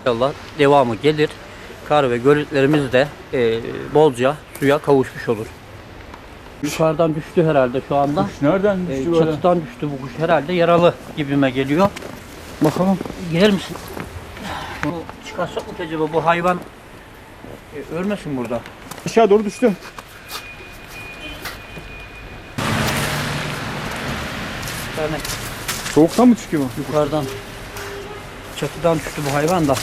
İnşallah devamı gelir. Kar ve gölüklerimiz de e, bolca suya kavuşmuş olur. Yukarıdan düştü herhalde şu anda. Kuş nereden E, düştü böyle? çatıdan düştü bu kuş herhalde yaralı gibime geliyor. Bakalım. Girer misin? Bu çıkarsak mı acaba bu hayvan e, ölmesin burada. Aşağı doğru düştü. Soğuktan mı çıkıyor bu? yukarıdan çatıdan düştü bu hayvan da.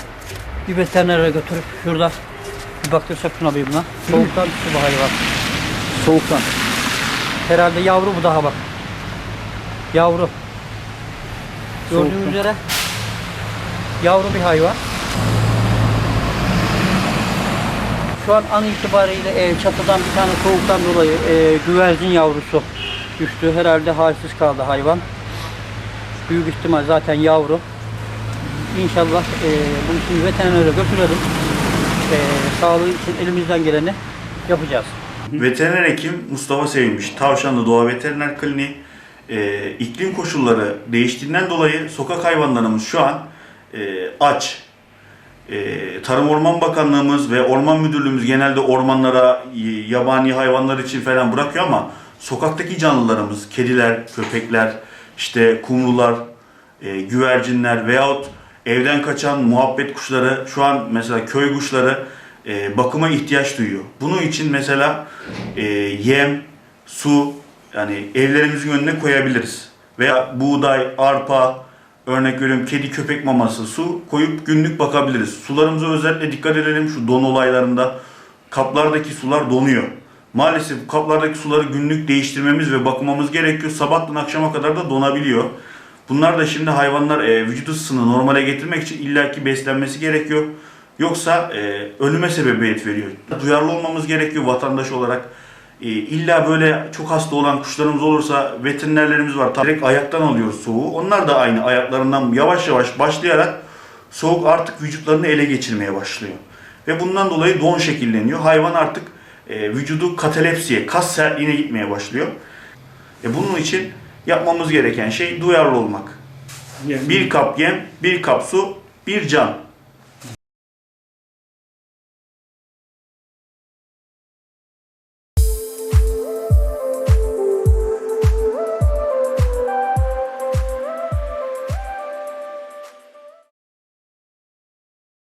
Bir veterinere götürüp şurada bir baktırsak şuna bir buna. Soğuktan düştü bu hayvan. Soğuktan. Herhalde yavru bu daha bak. Yavru. Gördüğünüz Soğuktan. üzere yavru bir hayvan. Şu an an itibariyle e, çatıdan bir tane soğuktan dolayı e, güvercin yavrusu düştü. Herhalde halsiz kaldı hayvan. Büyük ihtimal zaten yavru. İnşallah e, bunu şimdi veterinere götürelim. E, sağlığı için elimizden geleni yapacağız. Veteriner hekim Mustafa Sevinmiş, Tavşanlı Doğa Veteriner Kliniği e, iklim koşulları değiştiğinden dolayı sokak hayvanlarımız şu an e, aç. E, Tarım Orman Bakanlığımız ve Orman Müdürlüğümüz genelde ormanlara yabani hayvanlar için falan bırakıyor ama sokaktaki canlılarımız, kediler, köpekler, işte kumrular, e, güvercinler veyahut evden kaçan muhabbet kuşları şu an mesela köy kuşları e, bakıma ihtiyaç duyuyor. Bunun için mesela e, yem, su yani evlerimizin önüne koyabiliriz. Veya buğday, arpa, örnek veriyorum kedi köpek maması, su koyup günlük bakabiliriz. Sularımıza özellikle dikkat edelim şu don olaylarında kaplardaki sular donuyor. Maalesef kaplardaki suları günlük değiştirmemiz ve bakmamız gerekiyor. Sabahtan akşama kadar da donabiliyor. Bunlar da şimdi hayvanlar e, vücut ısısını normale getirmek için illaki beslenmesi gerekiyor. Yoksa e, ölüme sebebiyet veriyor. Duyarlı olmamız gerekiyor vatandaş olarak. E, illa böyle çok hasta olan kuşlarımız olursa veterinerlerimiz var. Tabii Direkt ayaktan alıyoruz soğuğu. Onlar da aynı ayaklarından yavaş yavaş başlayarak soğuk artık vücutlarını ele geçirmeye başlıyor. Ve bundan dolayı don şekilleniyor. Hayvan artık e, vücudu katalepsiye, kas sertliğine gitmeye başlıyor. E, bunun için yapmamız gereken şey duyarlı olmak. Yem. Bir kap yem, bir kap su, bir can.